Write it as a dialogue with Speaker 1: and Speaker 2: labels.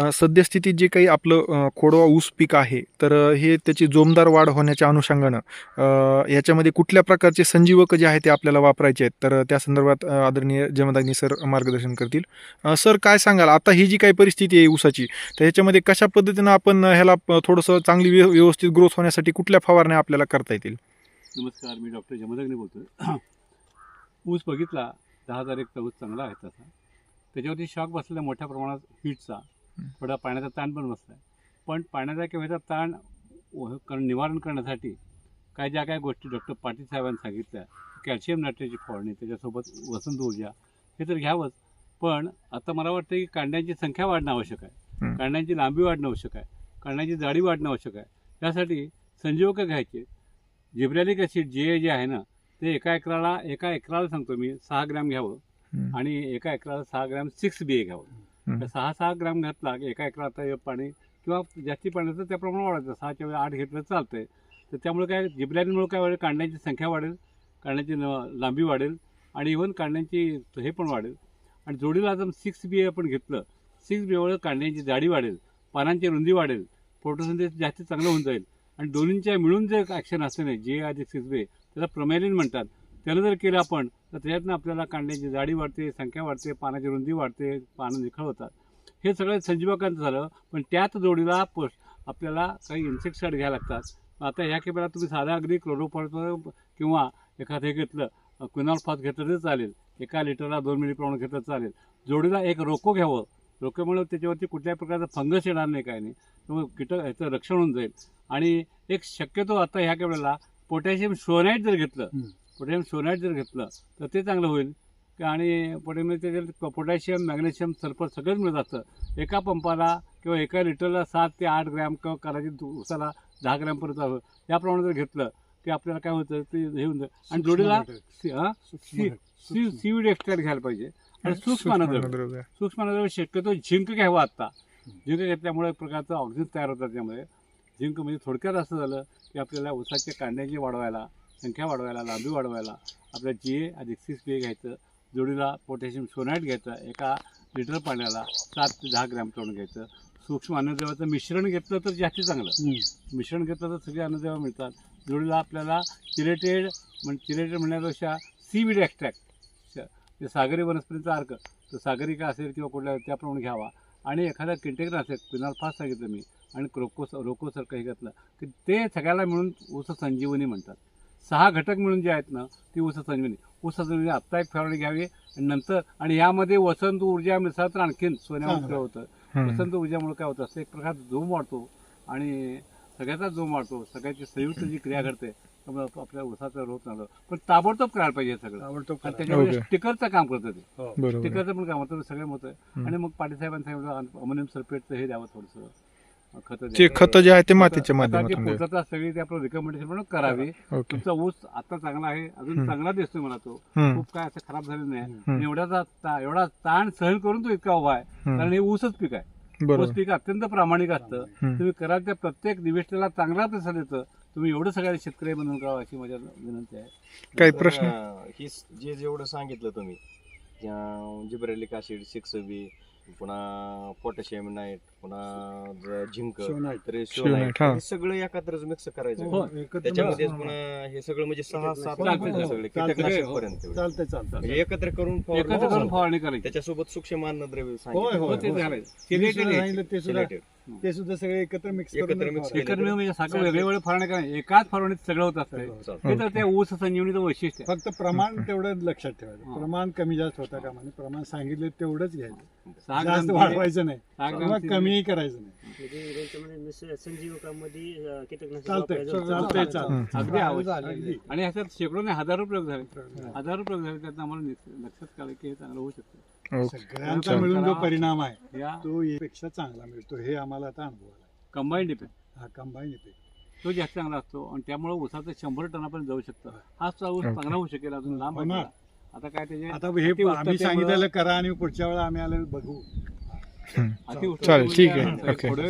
Speaker 1: सद्यस्थितीत जे काही आपलं खोडवा ऊस पीक आहे तर हे त्याची जोमदार वाढ होण्याच्या अनुषंगानं याच्यामध्ये कुठल्या प्रकारचे संजीवक जे आहे ते आपल्याला वापरायचे आहेत तर त्या संदर्भात आदरणीय जमदानी सर मार्गदर्शन करतील. सर काय सांगाल? आता ही जी काही परिस्थिती आहे ऊसाची तर ह्याच्यामध्ये कशा पद्धतीनं आपण ह्याला थोडंसं चांगली व्यवस्थित ग्रोथ होण्यासाठी कुठल्या फवारण्या आपल्याला करता येतील?
Speaker 2: नमस्कार मी डॉक्टर जमदग्ने बोलतोय. ऊस बघितला दहा हजार एक ऊस चांगला आहे तसा. त्याच्यावरती शॉक बसलेला मोठ्या प्रमाणात हीटचा थोडा पाण्याचा ताण पण बसला आहे पण पाण्याचा किंवा ताण व- कर- निवारण करण्यासाठी काय ज्या काय गोष्टी डॉक्टर पाटील साहेबांनी सांगितल्या कॅल्शियम नायट्रेटची फवारणी त्याच्यासोबत वसंत ऊर्जा हे तर घ्यावंच पण आता मला वाटतं की कांड्यांची संख्या वाढणं आवश्यक आहे. कांड्यांची लांबी वाढणं आवश्यक आहे कांड्यांची जाडी वाढणं आवश्यक आहे त्यासाठी संजीवक घ्यायचे जिब्रॅलिक ॲसिड जे जे आहे ना ते एका एकराला एका एकराला सांगतो मी सहा ग्रॅम घ्यावं. आणि एका एकराला सहा ग्रॅम सिक्स बी ए घ्यावं. तर सहा सहा ग्राम घातला एका एकरात आता पाणी किंवा जास्ती पाण्याचं त्याप्रमाणे वाढायचं सहाच्या वेळी आठ घेतलं चालतंय. तर त्यामुळे काय जिब्रॅलिनमुळे काय वाढेल? कांड्यांची संख्या वाढेल कांड्यांची लांबी वाढेल आणि इव्हन कांड्यांची हे पण वाढेल. आणि जोडीला जर सिक्स बी आपण घेतलं. सिक्स बीमुळे कांड्यांची जाडी वाढेल पानांची रुंदी वाढेल फोटोसिंथेसिस जास्त चांगलं होऊन जाईल. आणि दोन्हींच्या मिळून जे ॲक्शन असते नाही जे आधी सिक्स बी त्याला प्रमेलिन म्हणतात. त्यानं जर केलं आपण तर त्याच्यातनं आपल्याला कांड्याची जाडी वाढते संख्या वाढते पानाची रुंदी वाढते पानं निखळ होतात. हे सगळं संजीवकांचं झालं पण त्याच जोडीला पोस्ट आपल्याला काही इन्सेक्टिसाईड घ्यायला लागतात. आता ह्या केमेला तुम्ही साधा अगदी क्लोरोफॉस किंवा एखादं हे घेतलं क्विनॉलफॉस घेतलं तरी चालेल. एका लिटरला दोन मिली प्रमाणात घेतलं चालेल. जोडीला एक रोको घ्यावं. रोक्यामुळे त्याच्यावरती कुठल्याही प्रकारचा फंगस येणार नाही काय नाही. त्यामुळे कीटक ह्याचं रक्षण होऊन जाईल. आणि एक शक्यतो आता ह्या केवढ्याला पोटॅशियम शोनाईट जर घेतलं पोटॅशियम शोनाईट जर घेतलं तर ते चांगलं होईल. की आणि पोटॅशियम त्याच्यात पोटॅशियम मॅग्नेशियम सल्फर सगळंच मिळत असतं एका पंपाला किंवा एका लिटरला सात ते आठ ग्रॅम किंवा करायची उसाला दहा ग्रॅमपर्यंत हवं याप्रमाणे जर घेतलं की आपल्याला काय होतं ते हे होऊन जातं. आणि जोडीला सी-? सी- सीवीड एक्स्ट्रॅक्ट घ्यायला पाहिजे. आणि सूक्ष्म अन्नद्रव्य
Speaker 1: अन्नद्रव्य.
Speaker 2: सूक्ष्म अन्नद्रव्य शक्यतो झिंक घ्यावं आत्ता झिंक घेतल्यामुळे एक प्रकारचं ऑक्सिजन तयार होतात त्यामुळे झिंक म्हणजे थोडक्यात असं झालं की आपल्याला ऊसाच्या कांड्याची वाढवायला संख्या वाढवायला लांबी वाढवायला आपल्या जी ए अधिक सिक्स बी घ्यायचं. जोडीला पोटॅशियम सोनाईट घ्यायचं. एका लिटर पाण्याला सात ते दहा ग्रॅम तोडून घ्यायचं. सूक्ष्म अन्नद्रव्याचं मिश्रण घेतलं तर जास्ती चांगलं. मिश्रण घेतलं तर सगळे अन्नद्रव्य मिळतात. जोडीला आपल्याला चिरेटेड म्हणजे चिरेटेड म्हणण्यापेक्षा सीविड एक्स्ट्रॅक्ट जे सागरी वनस्पतीचा अर्क तो सागरी का असेल किंवा कुठल्या त्याप्रमाणे घ्यावा. आणि एखादा किंटेगर असेल पिनाल फास्ट सांगितलं मी आणि क्रोकोस रोकोसारखं हे घेतलं की ते सगळ्याला मिळून ऊस संजीवनी म्हणतात. सहा घटक मिळून जे आहेत ना ती ऊस संजीवनी ऊस संजीवनी आत्ता एक फवारणी घ्यावी आणि नंतर आणि यामध्ये वसंत ऊर्जा मिसळा तर आणखीन सोन्यामुळे होतं.
Speaker 1: हं.
Speaker 2: वसंत ऊर्जामुळे काय होतं असं एक प्रकार जोम वाढतो आणि सगळ्याचा जोम वाढतो सगळ्याची संयुक्त जी क्रिया घडते त्यामुळे आप- आपल्या ऊसाचा रोग चांगला. पण ताबडतोब करायला पाहिजे हे सगळं. त्याच्यामध्ये. स्टिकरचं काम करतं ते.
Speaker 1: बरोबर. आहे.
Speaker 2: स्टिकरचं पण काम होतं सगळं होतं.
Speaker 1: हं.
Speaker 2: आणि मग पाटील साहेबांनी सांगितलं अमोनियम सल्फेटचं हे द्यावं थोडंसं. खत
Speaker 1: जे खत जे आहे ते मातीच्या माध्यमातून
Speaker 2: सगळी ते आपलं रिकमेंडेशन म्हणून करावी.
Speaker 1: ओके.
Speaker 2: तुमचा ऊस आता चांगला आहे अजून. चांगला दिसतोय मला तो. खूप काय असं खराब झालेलं नाही.
Speaker 1: हं.
Speaker 2: आणि ता- एवढा ताण सहन करून तो इतका उभा आहे.
Speaker 1: हं.
Speaker 2: कारण हे ऊसच पीक आहे. ऊस
Speaker 1: बरोबर
Speaker 2: पीक अत्यंत प्रामाणिक असतं.
Speaker 1: हं.
Speaker 2: तुम्ही कराल त्या प्रत्येक निविष्टीला चांगला प्रतिसाद येतं तुम्ही एवढं सगळ्या शेतकरी बनवून करावं अशी माझ्या विनंती आहे.
Speaker 1: काही प्रश्न?
Speaker 3: अं, ही स- जे जेवढं सांगितलं तुम्ही जिब्रेलिक ऍसिड सिक्स बी पुन्हा पोटॅशियम नाईट पुन्हा झिंक
Speaker 1: शिवनाईट, हा.
Speaker 3: हे सगळं एकत्रच मिक्स करायचं.
Speaker 2: हो.
Speaker 3: त्याच्यामध्ये पुन्हा हे सगळं म्हणजे सहा सात सगळे. कीटकनाशक पर्यंत
Speaker 4: चालतंय
Speaker 3: म्हणजे एकत्र करून फवारणी त्याच्यासोबत सूक्ष्म अन्नद्रव्य सांगितलं.
Speaker 2: ते
Speaker 4: सुद्धा सगळे एकत्र मिक्स
Speaker 3: एकत्र
Speaker 4: करून
Speaker 3: mix
Speaker 4: फवारा.
Speaker 2: एकत्र मिळून म्हणजे एकाच फवारणीत सगळं होत असतं. हे तर त्या ऊस संजीवनीचं वैशिष्ट्य आहे.
Speaker 4: फक्त प्रमाण तेवढं लक्षात ठेवायचं.
Speaker 2: हा.
Speaker 4: प्रमाण कमी जास्त होता का म्हणजे प्रमाण सांगितलं तेवढंच घ्यायचं.
Speaker 2: सहा
Speaker 4: जास्त वाढवायचं नाही.
Speaker 2: सहा
Speaker 4: किंवा कमीही करायचं नाही.
Speaker 5: म्हणजे त्यांच्यामध्ये निस- संजीवकामध्ये अं, कीटकनाशक
Speaker 4: चालतंय.
Speaker 5: वापरायचं
Speaker 4: चालतंय
Speaker 2: अगदी आवश्यक.
Speaker 4: अगदी.
Speaker 2: आणि ह्याच्यात शेकडो नाही हजारो प्रयोग झाले. हजारो प्रयोग झाले त्यात आम्हाला लक्षात काढलं की हे चांगलं होऊ शकतं.
Speaker 4: सगळ्यांचा मिळून जो परिणाम आहे
Speaker 2: या
Speaker 4: तो पेक्षा चांगला मिळतो हे आम्हाला आता अनुभव आला
Speaker 2: कंबाईंड इफेक्ट
Speaker 4: हा कंबाईन इफेक्ट
Speaker 2: तो जास्त चांगला असतो आणि त्यामुळे ऊसाचं शंभर टनापर्यंत जाऊ शकतं हा सुद्धा ऊस. चांगला होऊ शकेल अजून लांब
Speaker 4: होणार.
Speaker 2: आहे. आता काय त्याचे
Speaker 4: आता
Speaker 2: अति
Speaker 4: हे
Speaker 2: उष्णतेमुळं-
Speaker 4: आम्ही सांगितलेलं करा आणि पुढच्या वेळेला आम्ही आलं बघू
Speaker 2: अति
Speaker 1: चालेल, ठीक आहे. ओके.
Speaker 2: थोडं